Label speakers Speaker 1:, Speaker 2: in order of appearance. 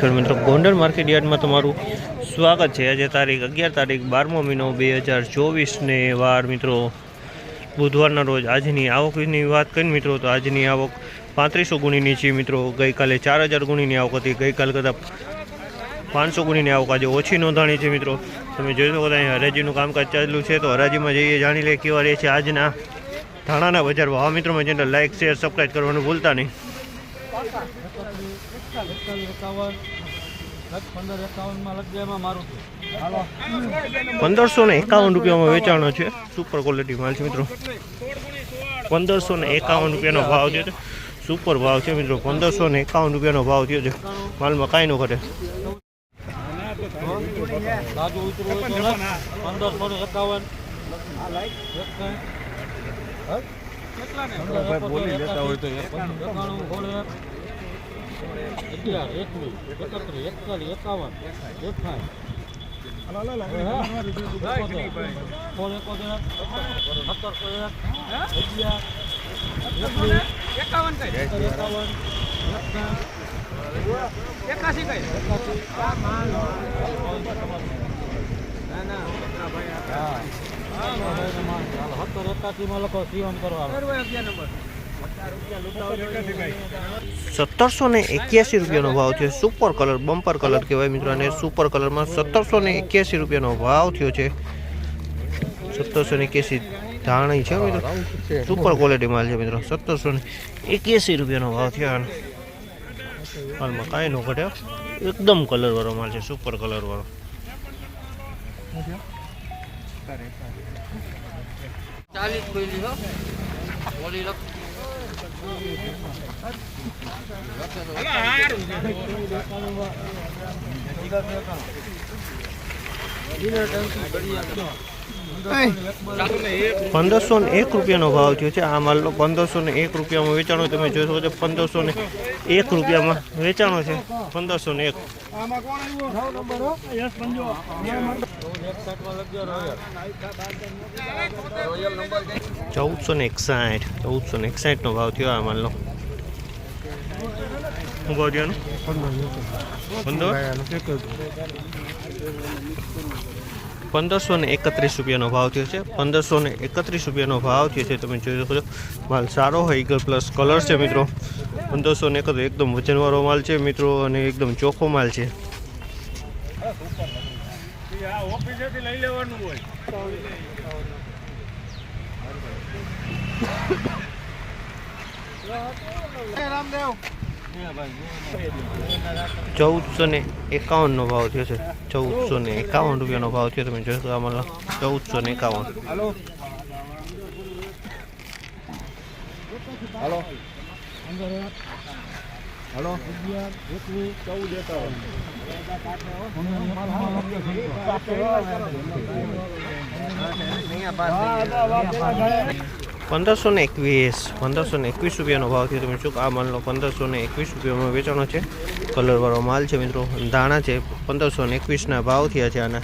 Speaker 1: ખેડૂત મિત્રો. ગોંડલ માર્કેટ યાર્ડમાં તમારું સ્વાગત છે. આજે તારીખ અગિયાર તારીખ બારમો મહિનો બે હજાર ચોવીસને વાર મિત્રો, બુધવારના રોજ આજની આવકની વાત કરીને મિત્રો, તો આજની આવક પાંત્રીસો ગુણીની છે મિત્રો. ગઈકાલે ચાર હજાર ગુણીની આવક હતી. ગઈકાલ કરતાં પાંચસો ગુણીની આવક આજે ઓછી નોંધાણી છે મિત્રો. તમે જોઈ શકો છો અહીંયા હરાજીનું કામકાજ ચાલુ છે. તો હરાજીમાં જઈએ, જાણી લે કેવા રહે છે આજના ધાણાના બજાર ભાવ. મિત્રોમાં જેને લાઇક શેર સબસ્ક્રાઈબ કરવાનું ભૂલતા નહીં. પંદરસો ને એકાવન રૂપિયામાં વેચાણો છે. સુપર ક્વોલિટી માલ છે મિત્રો. પંદરસો ને એકાવન રૂપિયાનો ભાવ છે. સુપર ભાવ છે મિત્રો. પંદરસો ને એકાવન રૂપિયાનો ભાવ થયો છે. માલમાં કાંઈ ન ઘટે.
Speaker 2: તાજું ઉતરું હોય તો પંદરસો. ને એકાવન અગિયાર એકવીસ એકત્રીસ એકતાલીસ એકાવન એકસાઠ સોળ એકોતેર સત્તરસો એક અગિયાર એકવીસ એકાવન એકાવન એકાસી કઈ સત્તર એકાસીમાં લખો સીવમ કરવાનો
Speaker 1: સત્તરસો ને એક્યાસી રૂપિયાનો ભાવ છે સુપર કલર બમ્પર કલર કહેવાય મિત્રો, અને સુપર કલરમાં સત્તરસો ને એક્યાસી રૂપિયાનો ભાવ થયો છે. સત્તરસો ને એક્યાસી ધાણી છે મિત્રો. સુપર ક્વોલિટી માલ છે મિત્રો. સત્તરસો ને એક્યાસી રૂપિયાનો ભાવ થયો. હાલમાં કાંઈ ન ઘટે એકદમ કલરવાળો માલ છે સુપર કલરવાળો
Speaker 2: ચાલીસ
Speaker 1: પંદરસો ને એક રૂપિયાનો ભાવ થયો છે. આ માલનો પંદરસો ને એક રૂપિયામાં વેચાણો તમે જોઈ શકો છો પંદરસો ને એક રૂપિયામાં વેચાણો છે. પંદરસો ને એક. ચૌદસો ને એકસાઠ, ચૌદસો ને એકસાઠનો ભાવ થયો આ માલનો. શું ભાવ થયો પંદરસો ને એકત્રીસ રૂપિયાનો ભાવ થયો છે. પંદરસો ને એકત્રીસ રૂપિયાનો ભાવ થયો છે, તમે જોઈ શકો છો. માલ સારો હોય ઈગલ પ્લસ કલર છે મિત્રો. પંદરસો ને એકત્રીસ, એકદમ વજનવાળો માલ છે મિત્રો અને એકદમ ચોખ્ખો માલ છે. ચૌદસો ને એકાવન નો ભાવ થયો છે. ચૌદસો ને એકાવન રૂપિયાનો ભાવ થયો. તમે જોઈ શકો આ માલ ચૌદસો ને એકાવન.
Speaker 2: હલો. હાલો. હાલો. એકવીસ ચૌદ એકાવન
Speaker 1: પંદરસો ને એકવીસ, પંદરસો ને એકવીસ રૂપિયાનો ભાવ થયો તમે શું આ માલનો પંદરસો ને એકવીસ રૂપિયામાં વેચાણો છે. કલરવાળો માલ છે મિત્રો. ધાણા છે, પંદરસો ને એકવીસના ભાવ થયા છે આના.